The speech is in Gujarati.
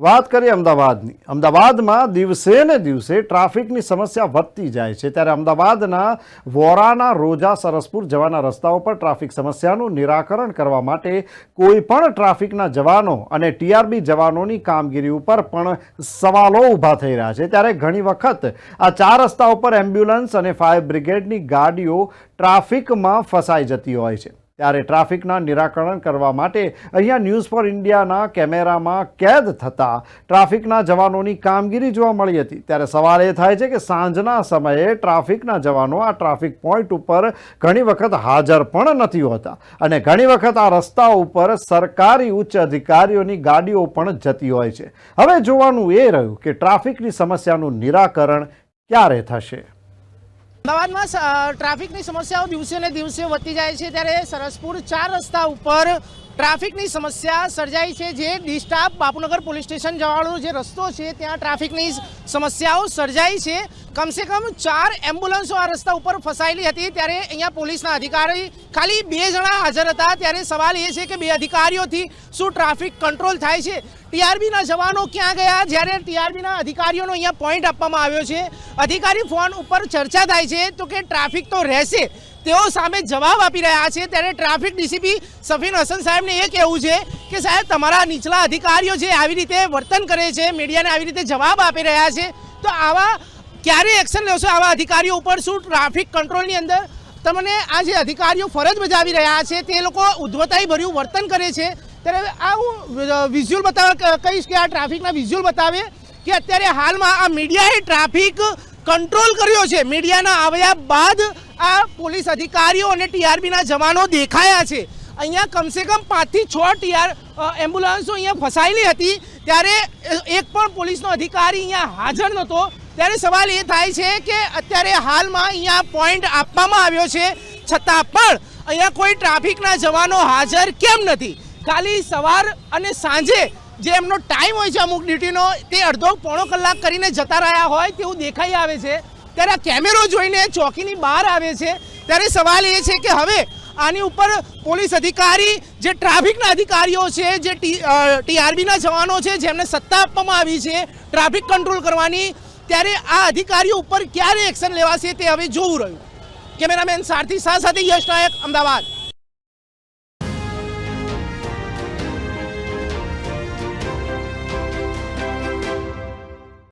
વાત કરીએ અમદાવાદની. અમદાવાદમાં દિવસે ને દિવસે ટ્રાફિકની સમસ્યા વધતી જાય છે. ત્યારે અમદાવાદના વોરાના રોજા સરસપુર જવાના રસ્તાઓ પર ટ્રાફિક સમસ્યાનું નિરાકરણ કરવા માટે કોઈ પણ ટ્રાફિકના જવાનો અને ટીઆરબી જવાનોની કામગીરી ઉપર પણ સવાલો ઊભા થઈ રહ્યા છે. ત્યારે ઘણી વખત આ ચાર રસ્તાઓ પર એમ્બ્યુલન્સ અને ફાયર બ્રિગેડની ગાડીઓ ટ્રાફિકમાં ફસાઈ જતી હોય છે. ત્યારે ટ્રાફિકના નિરાકરણ કરવા માટે અહીંયા ન્યૂઝ ફોર ઇન્ડિયાના કેમેરામાં કેદ થતાં ટ્રાફિકના જવાનોની કામગીરી જોવા મળી હતી. ત્યારે સવાલ એ થાય છે કે સાંજના સમયે ટ્રાફિકના જવાનો આ ટ્રાફિક પોઈન્ટ ઉપર ઘણી વખત હાજર પણ નથી હોતા અને ઘણી વખત આ રસ્તા ઉપર સરકારી ઉચ્ચ અધિકારીઓની ગાડીઓ પણ જતી હોય છે. હવે જોવાનું એ રહ્યું કે ટ્રાફિકની સમસ્યાનું નિરાકરણ ક્યારે થશે? અમદાવાદમાં ટ્રાફિકની સમસ્યાઓ દિવસે ને દિવસે વધતી જાય છે ત્યારે સરસપુર ચાર રસ્તા ઉપર ટ્રાફિકની સમસ્યા સર્જાઈ છે. જે ડિસ્ટાફ બાપુનગર પોલીસ સ્ટેશન જવાનો જે રસ્તો છે, ત્યાં ટ્રાફિકની સમસ્યાઓ સર્જાઈ છે. કમસે કમ ચાર એમ્બ્યુલન્સો આ રસ્તા ઉપર ફસાયેલી હતી ત્યારે અહીંયા પોલીસના અધિકારી ખાલી બે જણા હાજર હતા. ત્યારે સવાલ એ છે કે બે અધિકારીઓથી શું ટ્રાફિક કંટ્રોલ થાય છે? ટીઆરબીના જવાનો ક્યાં ગયા? જ્યારે ટીઆરબીના અધિકારીઓનો અહીંયા પોઈન્ટ આપવામાં આવ્યો છે. અધિકારી ફોન ઉપર ચર્ચા થાય છે તો કે ટ્રાફિક તો રહેશે. તેઓ સામે જવાબ આપી રહ્યા છે. ત્યારે ટ્રાફિક ડીસીપી સફીન હસન સાહેબને એ કહેવું છે કે સાહેબ, તમારા નીચલા અધિકારીઓ જે આવી રીતે વર્તન કરે છે, મીડિયાને આવી રીતે જવાબ આપી રહ્યા છે, તો આવા ક્યારે એક્શન લેશો આવા અધિકારીઓ ઉપર? શું ટ્રાફિક કંટ્રોલની અંદર? તમને આ જે અધિકારીઓ ફરજ બજાવી રહ્યા છે, તે લોકો ઉદ્ધવતાઈ ભર્યું વર્તન કરે છે. ત્યારે આ હું વિઝ્યુઅલ બતાવવા કહીશ કે આ ટ્રાફિકના વિઝ્યુઅલ બતાવે કે અત્યારે હાલમાં આ મીડિયાએ ટ્રાફિક કંટ્રોલ કર્યો છે. મીડિયાના આવ્યા બાદ આ પોલીસ અધિકારીઓ અને ટીઆરબીના જવાનો દેખાયા છે. અહીંયા કમસે કમ પાંચથી છ ટીઆર એમ્બ્યુલન્સો અહીંયા ફસાયેલી હતી. ત્યારે એક પણ પોલીસનો અધિકારી અહીંયા હાજર નહોતો. ત્યારે સવાલ એ થાય છે કે અત્યારે હાલમાં અહીંયા પોઈન્ટ આપવામાં આવ્યો છે. છતાં પણ અહીંયા કોઈ ટ્રાફિકના જવાનો હાજર કેમ નથી? ખાલી સવાર અને સાંજે જે એમનો ટાઈમ હોય છે અમુક ડ્યુટીનો તે અડધો પોણો કલાક કરીને જતા રહ્યા હોય તેવું દેખાઈ આવે છે. ત્યારે આ કેમેરો જોઈને ચોકીની બહાર આવે છે. ત્યારે સવાલ એ છે કે હવે આની ઉપર પોલીસ અધિકારી, જે ટ્રાફિકના અધિકારીઓ છે, જે ટીઆરબીના જવાનો છે, જેમને સત્તા આપવામાં આવી છે ટ્રાફિક કંટ્રોલ કરવાની ત્યારે આ અધિકારીઓ ઉપર ક્યારે એક્શન લેવાશે તે હવે જોવું રહ્યું. કેમેરામેન સારથી શાહ સાથે યશ નાયક, અમદાવાદ.